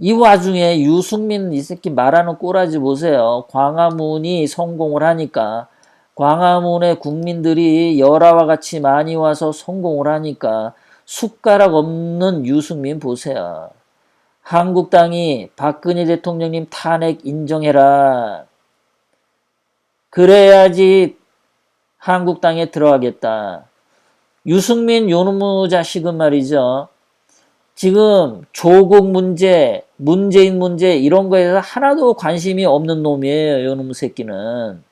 이 와중에 유승민 이 새끼 말하는 꼬라지 보세요. 광화문이 성공을 하니까 광화문에 국민들이 열화와 같이 많이 와서 성공을 하니까 숟가락 없는 유승민 보세요. 한국당이 박근혜 대통령님 탄핵 인정해라. 그래야지 한국당에 들어가겠다. 유승민 요놈의 자식은 말이죠. 지금 조국 문제, 문재인 문제 이런 거에서 하나도 관심이 없는 놈이에요. 요놈의 새끼는.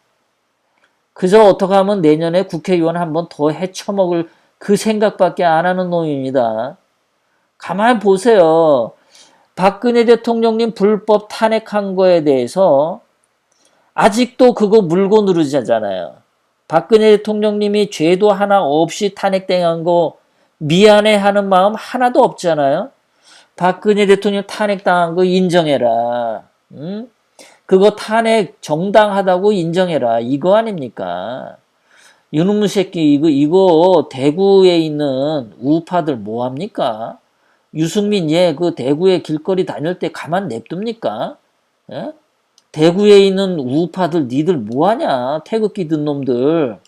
그저 어떻게 하면 내년에 국회의원 한 번더 헤쳐먹을 그 생각밖에 안 하는 놈입니다. 가만 보세요. 박근혜 대통령님 불법 탄핵한 거에 대해서 아직도 그거 물고 누르자잖아요. 박근혜 대통령님이 죄도 하나 없이 탄핵당한 거 미안해 하는 마음 하나도 없잖아요. 박근혜 대통령 탄핵당한 거 인정해라. 응? 그거 탄핵 정당하다고 인정해라. 이거 아닙니까? 이놈의 새끼 이거 이거 대구에 있는 우파들 뭐 합니까? 유승민 얘 그 대구에 길거리 다닐 때 가만 냅둡니까? 예? 대구에 있는 우파들 니들 뭐 하냐? 태극기 든 놈들.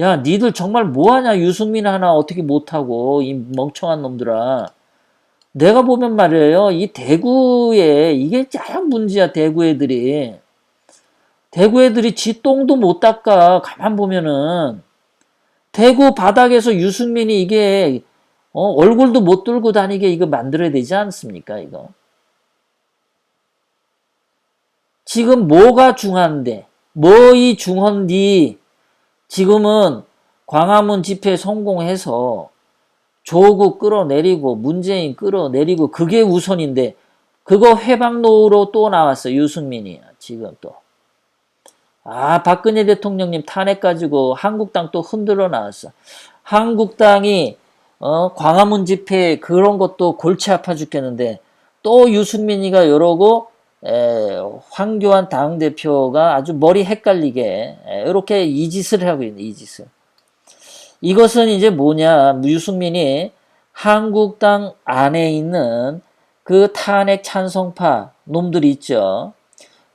야, 니들 정말 뭐하냐? 유승민 하나 어떻게 못하고 이 멍청한 놈들아. 내가 보면 말이에요. 이 대구에 이게 짜양 문제야. 대구 애들이. 대구 애들이 지 똥도 못 닦아. 가만 보면은 대구 바닥에서 유승민이 이게 어, 얼굴도 못 들고 다니게 이거 만들어야 되지 않습니까? 이거. 지금 뭐가 중요한데? 뭐이 중헌디? 지금은 광화문 집회 성공해서 조국 끌어내리고 문재인 끌어내리고 그게 우선인데 그거 회방로로 또 나왔어 유승민이 지금 또. 아 박근혜 대통령님 탄핵 가지고 한국당 또 흔들어 나왔어. 한국당이 어, 광화문 집회 그런 것도 골치 아파 죽겠는데 또 유승민이가 이러고 에, 황교안 당대표가 아주 머리 헷갈리게 에, 이렇게 이 짓을 하고 있는 이 짓을. 이것은 이제 뭐냐 유승민이 한국당 안에 있는 그 탄핵 찬성파 놈들이 있죠.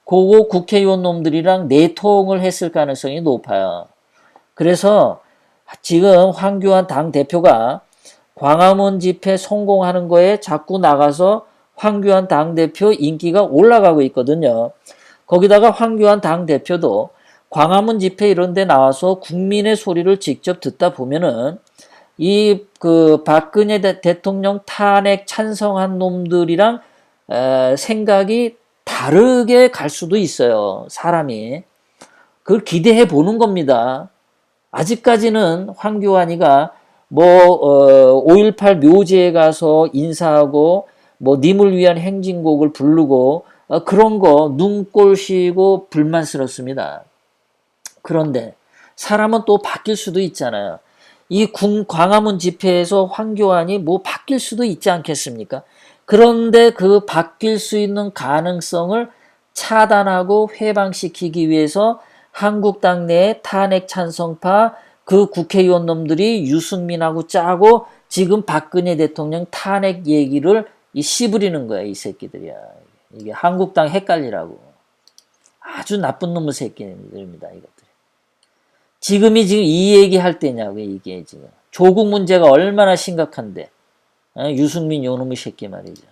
그거 국회의원 놈들이랑 내통을 했을 가능성이 높아요. 그래서 지금 황교안 당대표가 광화문 집회 성공하는 거에 자꾸 나가서 황교안 당대표 인기가 올라가고 있거든요. 거기다가 황교안 당대표도 광화문 집회 이런 데 나와서 국민의 소리를 직접 듣다 보면은 이 그 박근혜 대통령 탄핵 찬성한 놈들이랑 에, 생각이 다르게 갈 수도 있어요. 사람이. 그걸 기대해 보는 겁니다. 아직까지는 황교안이가 뭐, 어, 5.18 묘지에 가서 인사하고, 뭐, 님을 위한 행진곡을 부르고, 어, 그런 거 눈꼴 시고 불만스럽습니다. 그런데 사람은 또 바뀔 수도 있잖아요. 이 궁, 광화문 집회에서 황교안이 뭐 바뀔 수도 있지 않겠습니까? 그런데 그 바뀔 수 있는 가능성을 차단하고 회방시키기 위해서 한국당 내 탄핵 찬성파 그 국회의원 놈들이 유승민하고 짜고 지금 박근혜 대통령 탄핵 얘기를 이 씨부리는 거야, 이 새끼들이야. 이게 한국당 헷갈리라고. 아주 나쁜 놈의 새끼들입니다, 이것들이. 지금이 지금 이 얘기 할 때냐고, 이게 지금. 조국 문제가 얼마나 심각한데. 어? 유승민 요놈의 새끼 말이죠.